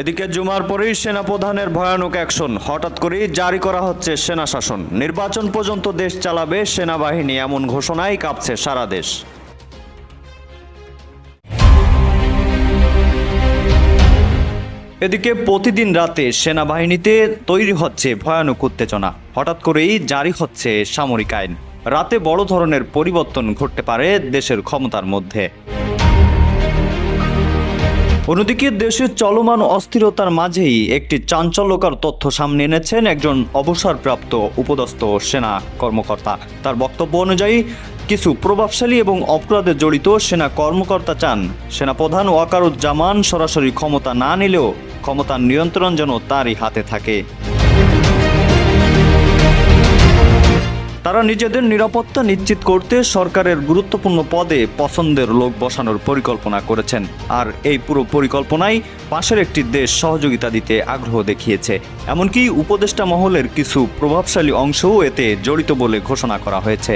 এদিকে জুমার পরেই সেনাপ্রধানের ভয়ানক অ্যাকশন। হঠাৎ করেই জারি করা হচ্ছে সেনা শাসন নির্বাচন পর্যন্ত দেশ চালাবে সেনাবাহিনী এমন ঘোষণায় কাঁপছে সারা দেশ। এদিকে প্রতিদিন রাতে সেনাবাহিনীতে তৈরি হচ্ছে ভয়ানক উত্তেজনা। হঠাৎ করেই জারি হচ্ছে সামরিক আইন। রাতে বড় ধরনের পরিবর্তন ঘটতে পারে দেশের ক্ষমতার মধ্যে। অন্যদিকে দেশের চলমান অস্থিরতার মাঝেই একটি চাঞ্চল্যকর তথ্য সামনে এনেছেন একজন অবসরপ্রাপ্ত উপদস্থ সেনা কর্মকর্তা। তার বক্তব্য অনুযায়ী, কিছু প্রভাবশালী এবং অপরাধে জড়িত সেনা কর্মকর্তা চান, সেনাপ্রধান ওয়াকারুজ্জামান সরাসরি ক্ষমতা না নিলেও ক্ষমতার নিয়ন্ত্রণ যেন তারই হাতে থাকে। তারা নিজেদের নিরাপত্তা নিশ্চিত করতে সরকারের গুরুত্বপূর্ণ পদে পছন্দের লোক বসানোর পরিকল্পনা করেছেন। আর এই পুরো পরিকল্পনায় পাশের একটি দেশ সহযোগিতা দিতে আগ্রহ দেখিয়েছে। এমনকি উপদেষ্টা মহলের কিছু প্রভাবশালী অংশও এতে জড়িত বলে ঘোষণা করা হয়েছে।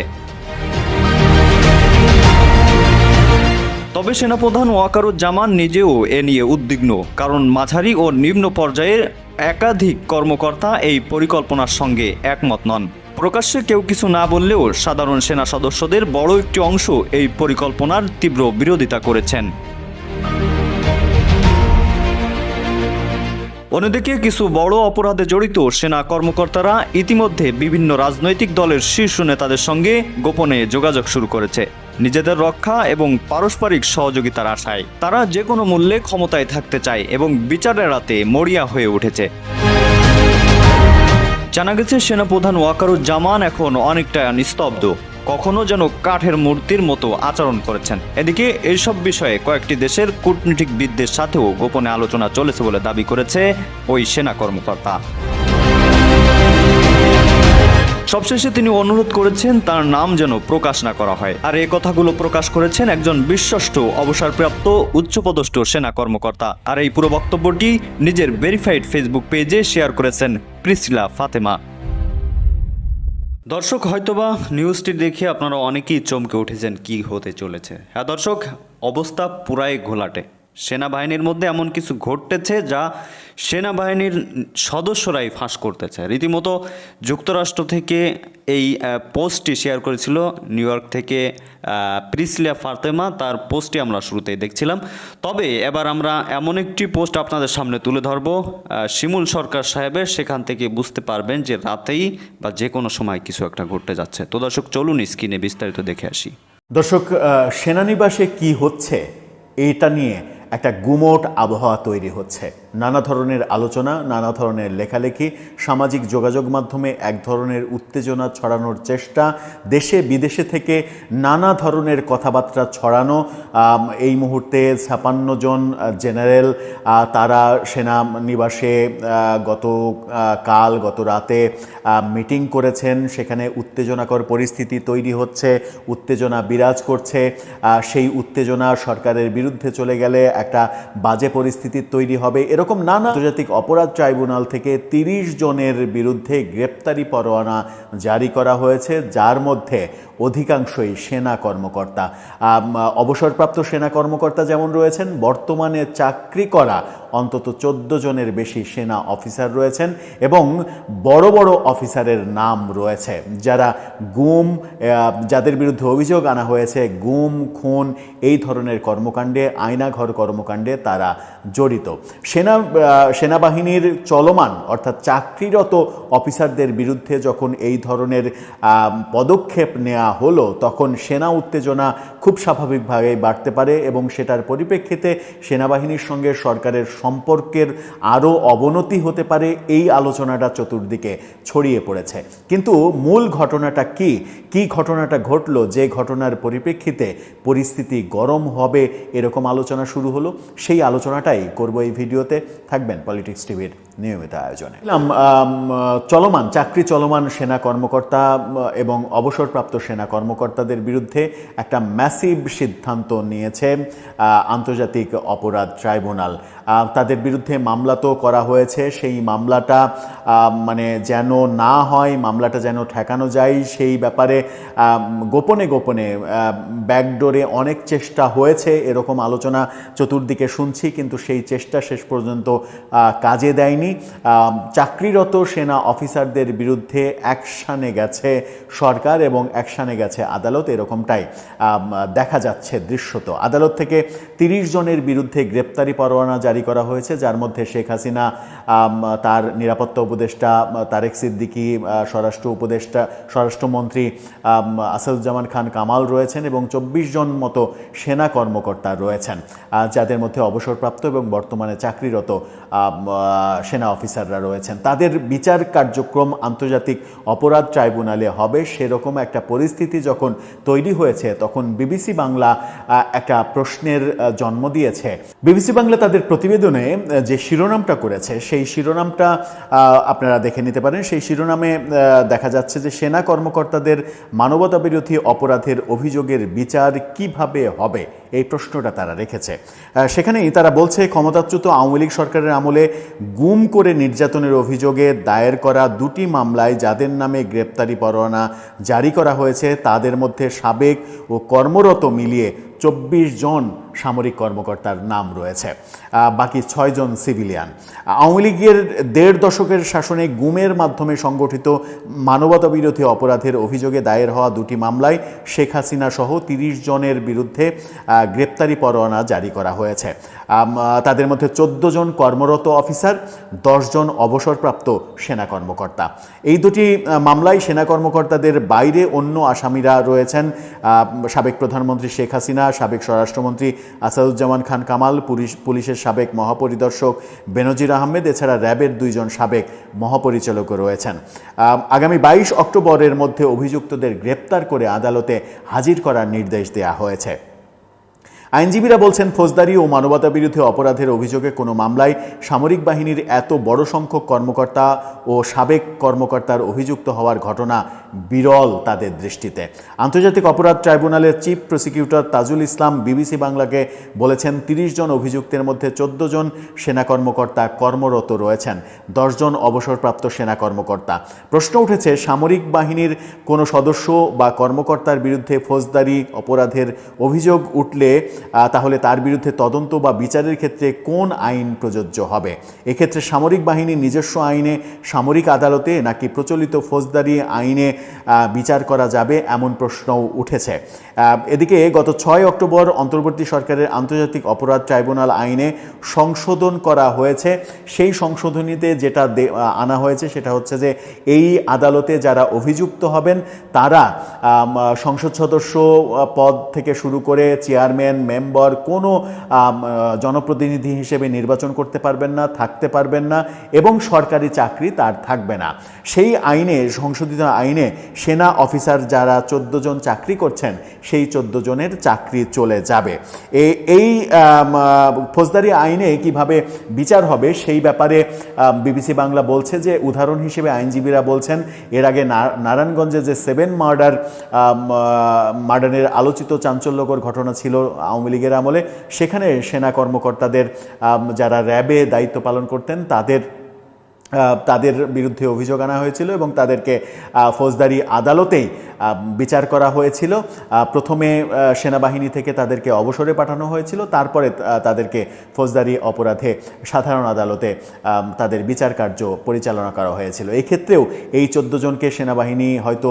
তবে সেনাপ্রধান ওয়াকারুজ্জামান নিজেও এ নিয়ে উদ্বিগ্ন, কারণ মাঝারি ও নিম্ন পর্যায়ের একাধিক কর্মকর্তা এই পরিকল্পনার সঙ্গে একমত নন। প্রকাশ্যে কেউ কিছু না বললেও সাধারণ সেনা সদস্যদের বড় একটি অংশ এই পরিকল্পনার তীব্র বিরোধিতা করেছেন। অন্যদিকে কিছু বড় অপরাধে জড়িত সেনা কর্মকর্তারা ইতিমধ্যে বিভিন্ন রাজনৈতিক দলের শীর্ষ নেতাদের সঙ্গে গোপনে যোগাযোগ শুরু করেছে। নিজেদের রক্ষা এবং পারস্পরিক সহযোগিতার আশায় তারা যে কোনো মূল্যে ক্ষমতায় থাকতে চায় এবং বিচার এড়াতে মরিয়া হয়ে উঠেছে। জানা গেছে, সেনাপ্রধান ওয়াকারুজ্জামান এখন অনেকটা নিস্তব্ধ। কখনো যেন কাঠের মূর্তির মতো আচরণ করেছেন। এদিকে এইসব বিষয়ে কয়েকটি দেশের কূটনীতিকবিদদের সাথেও গোপনে আলোচনা চলেছে বলে দাবি করেছে ওই সেনা কর্মকর্তা। সবশেষে তিনি অনুরোধ করেছেন তার নাম যেন প্রকাশ না করা হয়। আর এই কথাগুলো প্রকাশ করেছেন একজন বিশ্বস্ত, অবসরপ্রাপ্ত, উচ্চপদস্থ সেনা কর্মকর্তা। আর এই পুরো বক্তব্যটি নিজের ভেরিফাইড ফেসবুক পেজে শেয়ার করেছেন প্রিসিলা ফাতেমা। দর্শক, হয়তোবা নিউজটি দেখে আপনারা অনেকেই চমকে উঠেছেন, কি হতে চলেছে। হ্যাঁ দর্শক, অবস্থা পুরাই ঘোলাটে। সেনাবাহিনীর মধ্যে এমন কিছু ঘটতেছে যা সেনাবাহিনীর সদস্যরাই ফাঁস করতেছে। রীতিমতো যুক্তরাষ্ট্র থেকে এই পোস্টটি শেয়ার করেছিল নিউ ইয়র্ক থেকে প্রিসলিয়া ফাতেমা। তার পোস্টটি আমরা শুরুতেই দেখছিলাম। তবে এবার আমরা এমন একটি পোস্ট আপনাদের সামনে তুলে ধরব। শিমুল সরকার সাহেবের সেখান থেকে বুঝতে পারবেন যে রাতেই বা যে কোনো সময় কিছু একটা ঘটতে যাচ্ছে। তো দর্শক, চলুন স্ক্রিনে বিস্তারিত দেখে আসি। দর্শক সেনানিবাসে কি হচ্ছে এটা নিয়ে একটা গুমোট আবহাওয়া তৈরি হচ্ছে। নানা ধরনের আলোচনা, নানা ধরনের লেখালেখি, সামাজিক যোগাযোগ মাধ্যমে এক ধরনের উত্তেজনা ছড়ানোর চেষ্টা, দেশে বিদেশে থেকে নানা ধরনের কথাবার্তা ছড়ানো এই মুহূর্তে ছাপান্ন জন জেনারেল তারা সেনা নিবাসে গত কাল, গত রাতে মিটিং করেছেন, সেখানে উত্তেজনাকর পরিস্থিতি তৈরি হচ্ছে, উত্তেজনা বিরাজ করছে সেই উত্তেজনা সরকারের বিরুদ্ধে চলে গেলে একটা বাজে পরিস্থিতি তৈরি হবে, এরকম নানা আন্তর্জাতিক অপরাধ ট্রাইব্যুনাল থেকে তিরিশ জনের বিরুদ্ধে গ্রেপ্তারি পরোয়ানা জারি করা হয়েছে, যার মধ্যে অধিকাংশই সেনা কর্মকর্তা। অবসরপ্রাপ্ত সেনা কর্মকর্তা যেমন রয়েছেন, বর্তমানে চাকরি করা অন্তত চোদ্দ জনের বেশি সেনা অফিসার রয়েছেন এবং বড় বড় অফিসারের নাম রয়েছে। যারা গুম যাদের বিরুদ্ধে অভিযোগ আনা হয়েছে, গুম, খুন এই ধরনের কর্মকাণ্ডে আয়নাঘর কর্মকাণ্ডে তারা জড়িত। সেনা সেনাবাহিনীর চলমান অর্থাৎ চাকরিরত অফিসারদের বিরুদ্ধে যখন এই ধরনের পদক্ষেপ নেওয়া হলো, তখন সেনা উত্তেজনা খুব স্বাভাবিকভাবে বাড়তে পারে এবং সেটার পরিপ্রেক্ষিতে সেনাবাহিনীর সঙ্গে সরকারের সম্পর্কের আরও অবনতি হতে পারে এই আলোচনাটা চতুর্দিকে ছড়িয়ে পড়েছে। কিন্তু মূল ঘটনাটা কি? কি ঘটনাটা ঘটলো? যে ঘটনার পরিপ্রেক্ষিতে পরিস্থিতি গরম হবে এরকম আলোচনা শুরু হলো, সেই আলোচনাটাই করব এই ভিডিওতে। থাকবেন পলিটিক্স টিভির নিয়মিত আয়োজনে। চলমান, চাকরি চলমান সেনা কর্মকর্তা, এবং অবসরপ্রাপ্ত সেনা কর্মকর্তাদের বিরুদ্ধে একটা ম্যাসিভ সিদ্ধান্ত নিয়েছে আন্তর্জাতিক অপরাধ ট্রাইব্যুনাল। তাদের বিরুদ্ধে মামলা তো করা হয়েছে, সেই মামলাটা মানে যেন না হয়, মামলাটা যেন ঠেকানো যায়, সেই ব্যাপারে গোপনে গোপনে ব্যাকডোরে অনেক চেষ্টা হয়েছে, এরকম আলোচনা চতুর্দিকে শুনছি, কিন্তু সেই চেষ্টা শেষ পর্যন্ত কাজে দেয়নি। আম, চাকরিরত সেনা অফিসারদের বিরুদ্ধে অ্যাকশানে গেছে সরকার এবং অ্যাকশানে গেছে আদালত এরকমটাই দেখা যাচ্ছে দৃশ্যত আদালত থেকে তিরিশ জনের বিরুদ্ধে গ্রেপ্তারি পরোয়ানা জারি করা হয়েছে যার মধ্যে শেখ হাসিনা তার নিরাপত্তা উপদেষ্টা তারেক সিদ্দিকী স্বরাষ্ট্র উপদেষ্টা স্বরাষ্ট্রমন্ত্রী আসাদুজ্জামান খান কামাল রয়েছেন এবং চব্বিশ জন মতো সেনা কর্মকর্তা রয়েছেন যাদের মধ্যে অবসরপ্রাপ্ত এবং বর্তমানে চাকরিরত আহ, সেনা অফিসাররা রয়েছেন। তাদের বিচার কার্যক্রম আন্তর্জাতিক অপরাধ ট্রাইব্যুনালে হবে। সেরকম একটা পরিস্থিতি যখন তৈরি হয়েছে, তখন বিবিসি বাংলা একটা প্রশ্নের জন্ম দিয়েছে। বিবিসি বাংলা তাদের প্রতিবেদনে যে শিরোনামটা করেছে, সেই শিরোনামটা আপনারা দেখে নিতে পারেন। সেই শিরোনামে দেখা যাচ্ছে যে সেনা কর্মকর্তাদের মানবতা বিরোধী অপরাধের অভিযোগের বিচার কীভাবে হবে, এই প্রশ্নটা তারা রেখেছে। সেখানেই তারা বলছে, ক্ষমতাচ্যুত আওয়ামী লীগ সরকারের আমলে গুম করে নির্যাতনের অভিযোগে দায়ের করা দুটি মামলায় যাদের নামে গ্রেপ্তারি পরোয়ানা জারি করা হয়েছে, তাদের মধ্যে সাবেক ও কর্মরত মিলিয়ে চব্বিশ জন সামরিক কর্মকর্তার নাম রয়েছে। বাকি ছয়জন সিভিলিয়ান। আওয়ামী লীগের দেড় দশকের শাসনে গুমের মাধ্যমে সংগঠিত মানবতা বিরোধী অপরাধের অভিযোগে দায়ের হওয়া দুটি মামলায় শেখ হাসিনা সহ তিরিশ জনের বিরুদ্ধে গ্রেপ্তারি পরোয়ানা জারি করা হয়েছে। তাদের মধ্যে চোদ্দ জন কর্মরত অফিসার জন অবসরপ্রাপ্ত সেনা কর্মকর্তা। এই দুটি মামলায় সেনা কর্মকর্তাদের বাইরে অন্য আসামিরা রয়েছেন। সাবেক প্রধানমন্ত্রী শেখ হাসিনা, সাবেক স্বরাষ্ট্রমন্ত্রী আসাদুজ্জামান খান কামাল, পুলিশ, পুলিশের সাবেক মহাপরিদর্শক বেনজির আহমেদ, এছাড়া র্যাবের দুইজন সাবেক মহাপরিচালকও রয়েছেন। আগামী বাইশ অক্টোবরের মধ্যে অভিযুক্তদের গ্রেপ্তার করে আদালতে হাজির করার নির্দেশ দেওয়া হয়েছে। আইনজীবীরা বলছেন, ফৌজদারি ও মানবতা বিরোধী অপরাধের অভিযোগে কোনো মামলায় সামরিক বাহিনীর এত বড় সংখ্যক কর্মকর্তা ও সাবেক কর্মকর্তার অভিযুক্ত হওয়ার ঘটনা বিরল তাদের দৃষ্টিতে। আন্তর্জাতিক অপরাধ ট্রাইব্যুনালের chief prosecutor Tajul Islam BBC বাংলাকে বলেছেন, তিরিশ জন অভিযুক্তের মধ্যে চোদ্দ জন সেনা কর্মকর্তা কর্মরত রয়েছেন দশজন অবসরপ্রাপ্ত সেনা কর্মকর্তা। প্রশ্ন উঠেছে, সামরিক বাহিনীর কোনো সদস্য বা কর্মকর্তার বিরুদ্ধে ফৌজদারি অপরাধের অভিযোগ উঠলে তাহলে তার বিরুদ্ধে তদন্ত বা বিচারের ক্ষেত্রে কোন আইন প্রযোজ্য হবে? এক্ষেত্রে সামরিক বাহিনীর নিজস্ব আইনে সামরিক আদালতে নাকি প্রচলিত ফৌজদারি আইনে বিচার করা যাবে এমন প্রশ্নও উঠেছে। এদিকে গত ছয় অক্টোবর অন্তর্বর্তী সরকারের আন্তর্জাতিক অপরাধ ট্রাইব্যুনাল আইনে সংশোধন করা হয়েছে। সেই সংশোধনীতে যেটা আনা হয়েছে সেটা হচ্ছে যে এই আদালতে যারা অভিযুক্ত হবেন তারা সংসদ সদস্য পদ থেকে শুরু করে চেয়ারম্যান মেম্বার কোনো জনপ্রতিনিধি হিসেবে নির্বাচন করতে পারবেন না, থাকতে পারবেন না এবং সরকারি চাকরি তার থাকবে না। সেই আইনে, সংশোধিত আইনে সেনা অফিসার যারা চোদ্দ জন চাকরি করছেন, সেই চোদ্দ জনের চাকরি চলে যাবে। এই ফৌজদারি আইনে কীভাবে বিচার হবে সেই ব্যাপারে বিবিসি বাংলা বলছে যে, উদাহরণ হিসেবে আইনজীবীরা বলছেন, এর আগে নারায়ণগঞ্জে যে সেভেন মার্ডার মার্ডারের আলোচিত চাঞ্চল্যকর ঘটনা ছিল আওয়ামী লীগের আমলে সেখানে সেনা কর্মকর্তাদের যারা র্যাবে দায়িত্ব পালন করতেন তাদের তাদের বিরুদ্ধে অভিযোগ আনা হয়েছিল এবং তাদেরকে ফৌজদারি আদালতেই বিচার করা হয়েছিল। প্রথমে সেনাবাহিনী থেকে তাদেরকে অবসরে পাঠানো হয়েছিল। তারপরে তাদেরকে ফৌজদারি অপরাধে সাধারণ আদালতে তাদের বিচার কার্য পরিচালনা করা হয়েছিল। এই ক্ষেত্রেও এই চোদ্দ জনকে সেনাবাহিনী হয়তো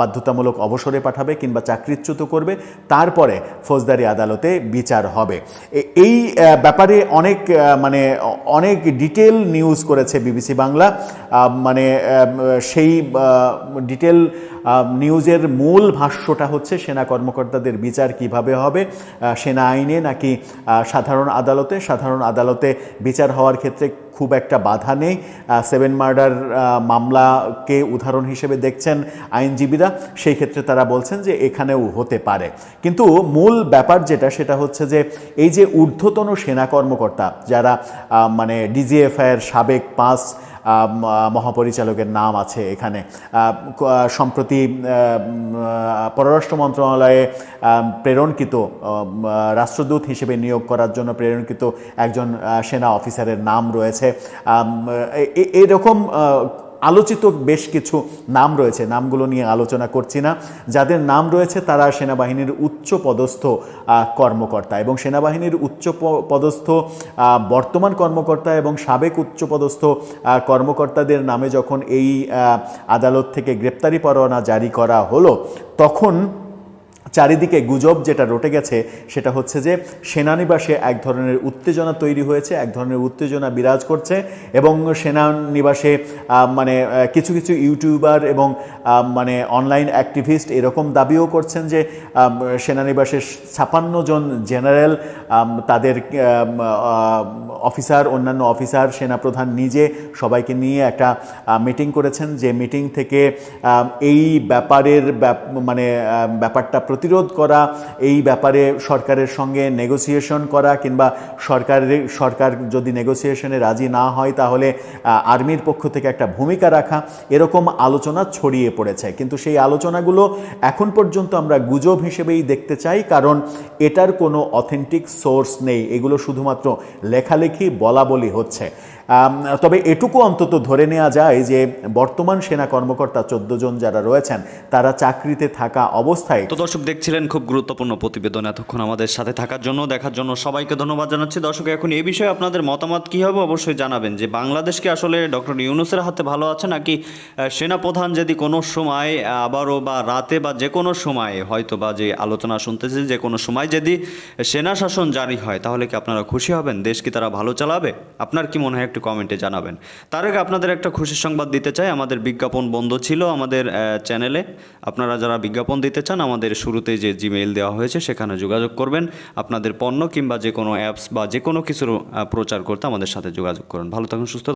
বাধ্যতামূলক অবসরে পাঠাবে কিংবা চাকরিচ্যুত করবে। তারপরে ফৌজদারি আদালতে বিচার হবে। এই ব্যাপারে অনেক মানে অনেক ডিটেল নিউজ করেছে বিবিসি বাংলা। মানে সেই ডিটেল নিউজের মূল ভাষ্যটা হচ্ছে সেনা কর্মকর্তাদের বিচার কীভাবে হবে সেনা আইনে নাকি সাধারণ আদালতে সাধারণ আদালতে বিচার হওয়ার ক্ষেত্রে খুব একটা বাধা নেই। সেভেন মার্ডার মামলাকে উদাহরণ হিসেবে দেখছেন আইনজীবীরা। সেই ক্ষেত্রে তারা বলছেন যে এখানেও হতে পারে। কিন্তু মূল ব্যাপার যেটা, সেটা হচ্ছে যে এই যে ঊর্ধ্বতন সেনা কর্মকর্তা যারা মানে ডিজিএফআইয়ের সাবেক পাঁচ মহাপরিচালকের নাম আছে এখানে। সম্প্রতি পররাষ্ট্র মন্ত্রণালয়ে প্রেরণকৃত রাষ্ট্রদূত হিসেবে নিয়োগ করার জন্য প্রেরণকৃত একজন সেনা অফিসারের নাম রয়েছে। এরকম আলোচিত বেশ কিছু নাম রয়েছে। নামগুলো নিয়ে আলোচনা করছি না। যাদের নাম রয়েছে তারা সেনাবাহিনীর উচ্চ পদস্থ কর্মকর্তা এবং সেনাবাহিনীর উচ্চ পদস্থ বর্তমান কর্মকর্তা এবং সাবেক উচ্চ পদস্থ কর্মকর্তাদের নামে যখন এই আদালত থেকে গ্রেপ্তারি পরোয়ানা জারি করা হলো, তখন চারিদিকে গুজব যেটা রটে গেছে, সেটা হচ্ছে যে সেনানিবাসে এক ধরনের উত্তেজনা তৈরি হয়েছে, এক ধরনের উত্তেজনা বিরাজ করছে এবং সেনানিবাসে মানে কিছু কিছু ইউটিউবার এবং মানে অনলাইন অ্যাক্টিভিস্ট এরকম দাবিও করছেন যে সেনানিবাসের ছাপান্ন জন জেনারেল তাদের অফিসার, অন্যান্য অফিসার, সেনাপ্রধান নিজে সবাইকে নিয়ে একটা মিটিং করেছেন যে মিটিং থেকে এই ব্যাপারের ব্যাপ- মানে ব্যাপারটা প্রতিরোধ করা, এই ব্যাপারে সরকারের সঙ্গে নেগোসিয়েশন করা কিংবা সরকারের, সরকার যদি নেগোসিয়েশনে রাজি না হয় তাহলে আর্মির পক্ষ থেকে একটা ভূমিকা রাখা, এরকম আলোচনা ছড়িয়ে পড়েছে। কিন্তু সেই আলোচনাগুলো এখন পর্যন্ত আমরা গুজব হিসেবেই দেখতে চাই, কারণ এটার কোনো অথেন্টিক সোর্স নেই। এগুলো শুধুমাত্র লেখালেখি বলা বলি হচ্ছে। তবে এটুকু অন্তত ধরে নেওয়া যায় যে বর্তমান সেনা কর্মকর্তা চোদ্দ জন যারা রয়েছেন, তারা চাকরিতে থাকা অবস্থায় তো দর্শক দেখছিলেন খুব গুরুত্বপূর্ণ প্রতিবেদন এতক্ষণ আমাদের সাথে থাকার জন্য, দেখার জন্য সবাইকে ধন্যবাদ জানাচ্ছি। দর্শক, এখন এই বিষয়ে আপনাদের মতামত কী হবে অবশ্যই জানাবেন যে বাংলাদেশকে আসলে ডক্টর ইউনুসের হাতে ভালো আছে নাকি সেনাপ্রধান যদি কোনো সময় আবারও বা রাতে বা যে কোনো সময় হয়তো বা যে আলোচনা শুনতেছি, যে কোনো সময় যদি সেনা শাসন জারি হয়, তাহলে কি আপনারা খুশি হবেন? দেশ কি তারা ভালো চালাবে? আপনার কি মনে হয় একটু কমেন্টে জানাবেন। তার আগে আপনাদের একটা খুশির সংবাদ দিতে চাই। আমাদের বিজ্ঞাপন বন্ধ ছিল আমাদের চ্যানেলে। আপনারা যারা বিজ্ঞাপন দিতে চান, আমাদের শুরুতে যে জিমেইল দেওয়া হয়েছে, সেখানে যোগাযোগ করবেন। আপনাদের পণ্য কিংবা যে কোনো অ্যাপস বা যে কোনো কিছুর প্রচার করতে আমাদের সাথে যোগাযোগ করুন। ভালো থাকুন, সুস্থ